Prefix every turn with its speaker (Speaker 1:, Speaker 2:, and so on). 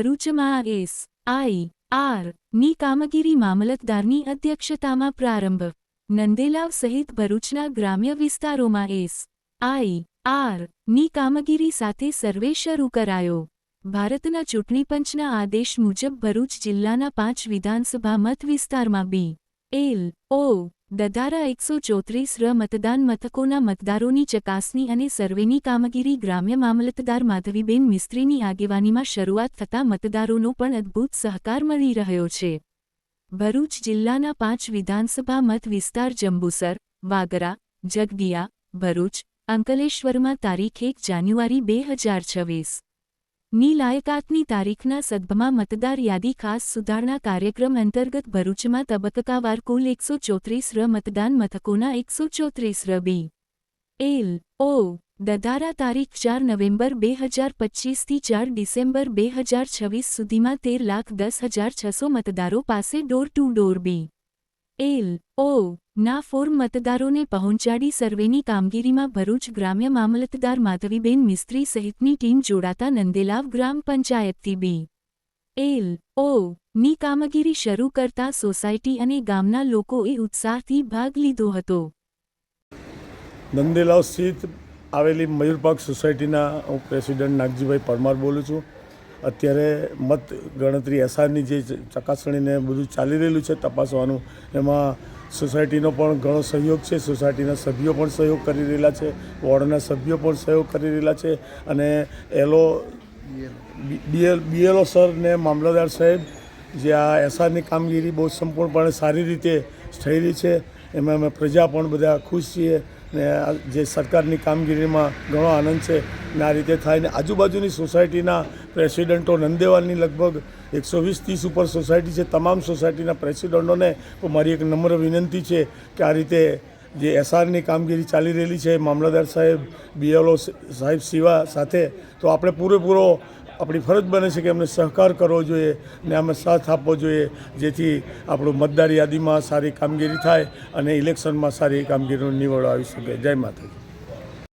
Speaker 1: ભરૂચમાં S I આરની કામગીરી મામલતદારની અધ્યક્ષતામાં પ્રારંભ નંદેલાવ સહિત ભરૂચના ગ્રામ્ય વિસ્તારોમાં એસ આઈ આરની કામગીરી સાથે સર્વે શરૂ કરાયો ભારતના ચૂંટણી પંચના આદેશ મુજબ ભરૂચ જિલ્લાના પાંચ વિધાનસભા મત વિસ્તારમાં બી એલ ઓ દધારા એકસો ચોત્રીસ ર મતદાન મથકોના મતદારોની ચકાસણી અને સર્વેની કામગીરી ગ્રામ્ય મામલતદાર માધવીબેન મિસ્ત્રીની આગેવાનીમાં શરૂઆત થતાં મતદારોનો પણ અદ્ભુત સહકાર મળી રહ્યો છે. ભરૂચ જિલ્લાના પાંચ વિધાનસભા મત વિસ્તાર જંબુસર, વાગરા, જગદિયા, ભરૂચ, અંકલેશ્વરમાં તારીખ એક જાન્યુઆરી બે હજાર છવ્વીસ. ની લાયકાતની તારીખના સદભમાં મતદાર યાદી ખાસ સુધારણા કાર્યક્રમ અંતર્ગત ભરૂચમાં તબક્કાવાર કુલ એકસો ચોત્રીસ ર મતદાન મથકોના એકસો ચોત્રીસ ર બી. એલ. ઓ. દધારા તારીખ ચાર નવેમ્બર બે હજાર પચ્ચીસથી ચાર ડિસેમ્બર બે હજાર છવ્વીસ સુધીમાં તેર લાખ દસ હજાર છસો મતદારો પાસે door to door B. L. O. ના ફોર્મ મતદારોને પહોંચાડી સર્વેની કામગીરીમાં ભરૂચ ગ્રામ્ય મામલતદાર માધવીબેન મિસ્ત્રી સહિતની ટીમ જોડાતા નંદેલાવ ગ્રામ પંચાયતથી બી. એલ. ઓ. ની કામગીરી શરૂ કરતા સોસાયટી અને ગામના લોકોએ ઉત્સાહથી ભાગ લીધો હતો.
Speaker 2: નંદેલાવ સ્થિત આવેલી મયુરપાક સોસાયટીના હું પ્રેસિડન્ટ નાગજીભાઈ પરમાર બોલું છું. અત્યારે મત ગણતરી એસઆરની જે ચકાસણીને બધું ચાલી રહેલું છે, તપાસવાનું. એમાં સોસાયટીનો પણ ઘણો સહયોગ છે, સોસાયટીના સભ્યો પણ સહયોગ કરી રહેલા છે, વોર્ડના સભ્યો પણ સહયોગ કરી રહેલા છે અને એલો બીએલ બીએલઓ સર ને મામલતદાર સાહેબ, જે આ એસઆરની કામગીરી બહુ સંપૂર્ણપણે સારી રીતે થઈ રહી છે, એમાં અમે પ્રજા પણ બધા ખુશ છીએ ને જે સરકારની કામગીરીમાં ઘણો આનંદ છે ને આ રીતે થાય ને આજુબાજુની સોસાયટીના પ્રેસિડન્ટો નંદેવાલની લગભગ એકસો વીસ ત્રીસ ઉપર સોસાયટી છે, તમામ સોસાયટીના પ્રેસિડન્ટોને મારી એક નમ્ર વિનંતી છે કે આ રીતે જે એસઆરની કામગીરી ચાલી રહેલી છે, મામલતદાર સાહેબ, બીએલઓ સાહેબ સિવા સાથે, તો આપણે પૂરેપૂરો આપણી ફરજ બને છે કે એમને સહકાર કરવો જોઈએ ને અમે સાથ આપવો જોઈએ, જેથી આપણું મતદાર યાદીમાં સારી કામગીરી થાય અને ઇલેક્શનમાં સારી કામગીરીનો નિવડો આવી શકે. જય માતાજી.